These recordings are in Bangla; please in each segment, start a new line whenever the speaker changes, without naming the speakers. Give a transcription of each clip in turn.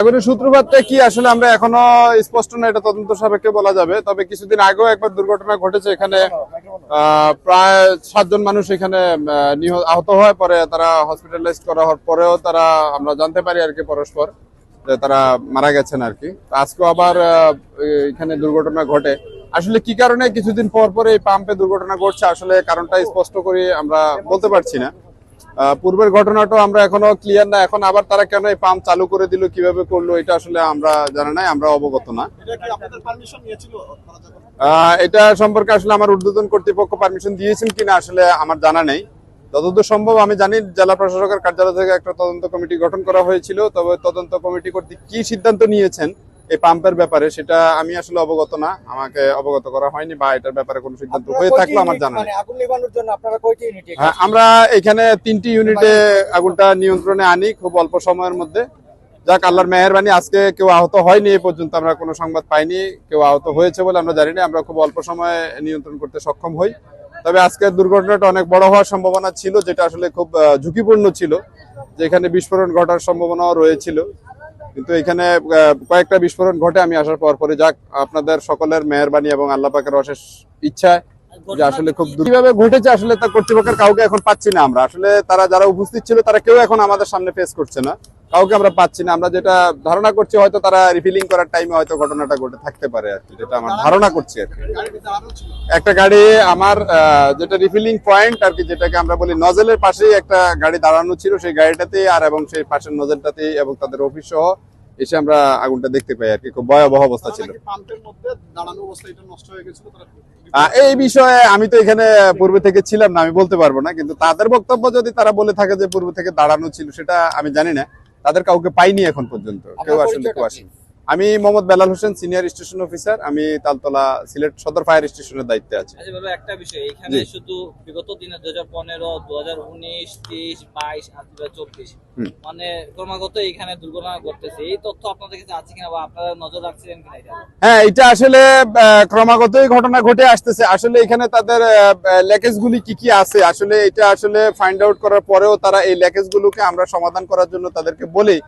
আগুনের সূত্রপাতটা কি? আসলে আমরা এখনও স্পষ্ট না, এটা তদন্ত সাপেক্ষে বলা যাবে। তবে কিছুদিন আগেও একবার দুর্ঘটনা ঘটেছে এখানে প্রায় সাতজন মানুষ এখানে নিহত, আহত হয় পরে তারা হসপিটালাইজ করা হওয়ার পরেও তারা, আমরা জানতে পারি আর কি পরস্পর, যে তারা মারা গেছেন আর কি। আজকেও আবার এখানে দুর্ঘটনা ঘটে। আসলে কি কারণে কিছুদিন পর পর এই পাম্পে দুর্ঘটনা ঘটছে? আসলে কারণটা স্পষ্ট করে আমরা বলতে পারছি না। পূর্বের ঘটনাটাও আমরা এখনও ক্লিয়ার না। এখন আবার তারা কেন এই পাম্প চালু করে দিল কীভাবে করল এটা আসলে আমরা জানা নাই আমরা অবগত না।
এটা কি আপনাদের পারমিশন নিয়েছিল করা যাবে?
আহ, এটা সম্পর্কে আসলে আমার ঊর্ধ্বতন কর্তৃপক্ষ পারমিশন দিয়েছেন কিনা আসলে আমার জানা নেই। যতদূর সম্ভব আমি জানি জেলা প্রশাসকের কার্যালয় থেকে একটা তদন্ত কমিটি গঠন করা হয়েছিল। তবে তদন্ত কমিটি কর্তৃক কি সিদ্ধান্ত নিয়েছেন এই পাম্পের ব্যাপারে সেটা আমি আসলে অবগত না আমাকে অবগত করা হয়নি বা এটার ব্যাপারে কোনো সিদ্ধান্ত হয়ে থাকল আমার জানা
মানে
হ্যাঁ আমরা এখানে তিনটি ইউনিটে আগুনটা নিয়ন্ত্রণে আনি খুব অল্প সময়ের মধ্যে। যাক আল্লাহর মেহরবানি আজকে কেউ আহত হয়নি এই পর্যন্ত আমরা কোনো সংবাদ পাইনি কেউ আহত হয়েছে বলে আমরা জানি না আমরা খুব অল্প সময়ে নিয়ন্ত্রণ করতে সক্ষম হই। তবে আজকের দুর্ঘটনাটা অনেক বড় হওয়ার সম্ভাবনা ছিল যেটা আসলে খুব ঝুঁকিপূর্ণ ছিল যেখানে বিস্ফোরণ ঘটার সম্ভাবনাও রয়েছিল। কিন্তু এখানে কয়েকটা বিস্ফোরণ ঘটে, আমি আসার পর পরে যাক, আপনাদের সকলের মেহরবানি এবং আল্লাহ পাকের অশেষ ইচ্ছায় যে আসলে খুব কীভাবে ঘটেছে আসলে তার কর্তৃপক্ষের কাউকে এখন পাচ্ছি না আমরা। আসলে তারা, যারা উপস্থিত ছিল, তারা কেউ এখন আমাদের সামনে ফেস করছে না। কাউকে আমরা পাচ্ছি না। আমরা যেটা ধারণা করছি হয়তো তারা রিফিলিং করার টাইমে হয়তো ঘটনাটা ঘটে থাকতে পারে আর কি যেটা আমার ধারণা করছি আর কি। একটা গাড়ি আমার যেটা রিফিলিং পয়েন্ট আর কি যেটাকে আমরা বলি নজেলের পাশেই একটা গাড়ি দাঁড়ানো ছিল সেই গাড়িটাতেই আর এবং সেই পাশের নজেলটাতেই এবং তাদের অফিস সহ এসে আমরা আগুনটা দেখতে পাই আর কি। খুব ভয়াবহ অবস্থা ছিল। এই বিষয়ে আমি তো এখানে পূর্বে থেকে ছিলাম না আমি বলতে পারব না কিন্তু তাদের বক্তব্য যদি তারা বলে থাকে যে পূর্বে থেকে দাঁড়ানো ছিল সেটা আমি জানি না। তাদের কাউকে পাইনি এখন পর্যন্ত। কেউ আসলে কেউ আসেনি। আমি Mohammad Belal Hossain senior station officer আমি তালতলা সিলেট সদর ফায়ার স্টেশনের দায়িত্বে আছি।
আচ্ছা বাবা একটা বিষয়। এখানে শুধু বিগত দিনে দুই হাজার পনেরো দু হাজার উনিশ তিরিশ বাইশ আর দু হাজার চব্বিশ।
হুম।
মানে ক্রমাগত এখানে দুর্ঘটনা ঘটতেছে। এই তথ্য আপনাদের কাছে আছে কিনা বা আপনারা নজর কিনা এটা?
হ্যাঁ এটা আসলে ক্রমাগতই ঘটনা ঘটে আসতেছে। আসলে এখানে তাদের ল্যাকেজ গুলি কি কি আছে? আসলে এটা আসলে ফাইন্ড আউট করার পরেও তারা এই ল্যাকেজ গুলোকে আমরা সমাধান করার জন্য তাদেরকে বলি।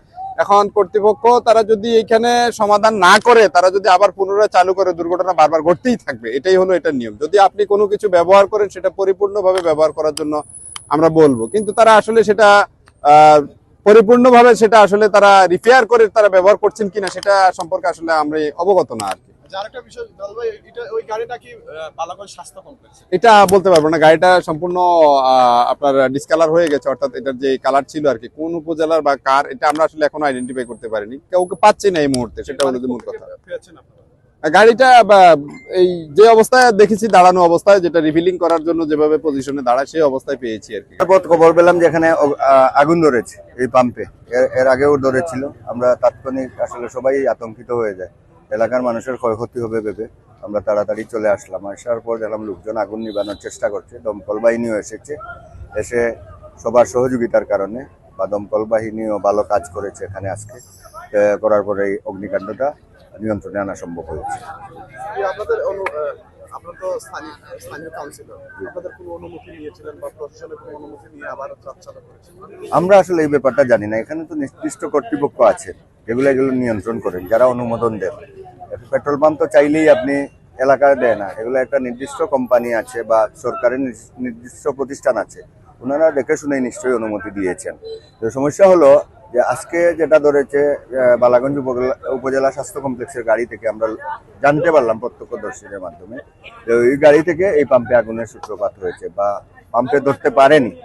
এখন কর্তৃপক্ষ, তারা যদি এখানে সমাধান না করে, তারা যদি আবার পুনরায় চালু করে, দুর্ঘটনা বারবার ঘটতেই থাকবে। এটাই হলো এটা নিয়ম। যদি আপনি কোনো কিছু ব্যবহার করেন, সেটা পরিপূর্ণভাবে ব্যবহার করার জন্য আমরা বলব। কিন্তু তারা আসলে সেটা পরিপূর্ণভাবে সেটা আসলে তারা রিপেয়ার করে তারা ব্যবহার করছেন কিনা, সেটা সম্পর্কে আসলে আমরা অবগত না আর কি।
এটা
বলতে পারব না গাড়িটা সম্পূর্ণ আপনার ডিসকালার হয়ে গেছে অর্থাৎ এটার যে কালার ছিল আর কি কোন উপজেলার বা কার এটা আমরা আসলে এখনও আইডেন্টিফাই করতে পারিনি। কাউকে পাচ্ছি না এই মুহূর্তে সেটা হলো যে মূল কথা। গাড়িটা এই যে অবস্থায় দেখেছি দাঁড়ানো অবস্থায় যেটা রিফিলিং করার জন্য যেভাবে পজিশনে দাঁড়ায় সেই অবস্থায় পেয়েছি আর কি।
তারপর খবর পেলাম যে এখানে আগুন ধরেছে এই পাম্পে এর এর আগেও ধরেছিল আমরা তাৎক্ষণিক আসলে সবাই আতঙ্কিত হয়ে যায়। এলাকার মানুষের ক্ষয়ক্ষতি হবে ভেবে আমরা তাড়াতাড়ি চলে আসলাম। আসার পর দেখলাম লোকজন আগুন নিবানোর চেষ্টা করছে। দমকল বাহিনীও এসেছে। এসে সবার সহযোগিতার কারণে বা দমকল বাহিনীও ভালো কাজ করেছে এখানে আজকে। করার পরে এই অগ্নিকাণ্ডটা নিয়ন্ত্রণে আনা সম্ভব হয়েছে
এই আপনাদের অনু আহ, আপনার তো স্থানীয় স্থানীয় কাউন্সিলর আপনাদের কোনো অনুমতি নিয়েছিলেন বা প্রশাসনের কোনো অনুমতি নিয়ে আবার যাত্রা চালু
আমরা আসলে এই ব্যাপারটা জানি না। এখানে তো নির্দিষ্ট কর্তৃপক্ষ আছে যেগুলো এগুলো নিয়ন্ত্রণ করেন। যারা অনুমোদন দেন। পেট্রোল পাম্প তো চাইলেই আপনি এলাকায় দেয় না। এগুলো একটা নির্দিষ্ট কোম্পানি আছে বা সরকারের নির্দিষ্ট- প্রতিষ্ঠান আছে। ওনারা দেখে শুনে নিশ্চয়ই অনুমতি দিয়েছেন। তো সমস্যা হলো যে আজকে যেটা ধরেছে বালাগঞ্জ উপজেলা স্বাস্থ্য কমপ্লেক্সের গাড়ি থেকে আমরা জানতে পারলাম প্রত্যক্ষদর্শীদের মাধ্যমে যে ওই গাড়ি থেকে এই পাম্পে আগুনের সূত্রপাত হয়েছে বা পাম্পে ধরতে পারেনি।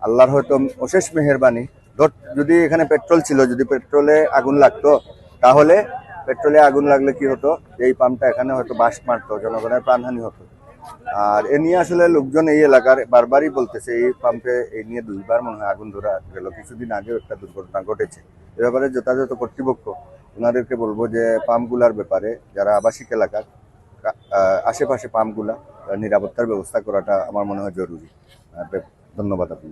আল্লাহর হয়তো অশেষ মেহেরবানি। ধর, যদি এখানে পেট্রোল ছিল, যদি পেট্রোলে আগুন লাগতো, তাহলে পেট্রোলে আগুন লাগলে কি হতো? এই পাম্পটা এখানে হয়তো বাস মারতো, জনগণের প্রাণহানি হতো। আর এ নিয়ে আসলে লোকজন এই এলাকার বারবারই বলতেছে, এই পাম্পে এই নিয়ে দুইবার মনে হয় আগুন ধরা গেল। কিছুদিন আগেও একটা দুর্ঘটনা ঘটেছে। এ ব্যাপারে যথাযথ কর্তৃপক্ষ, ওনাদেরকে বলব যে পাম্পগুলার ব্যাপারে, যারা আবাসিক এলাকার আশেপাশে পাম্পগুলা নিরাপত্তার ব্যবস্থা করাটা আমার মনে হয় জরুরি। ধন্যবাদ আপনি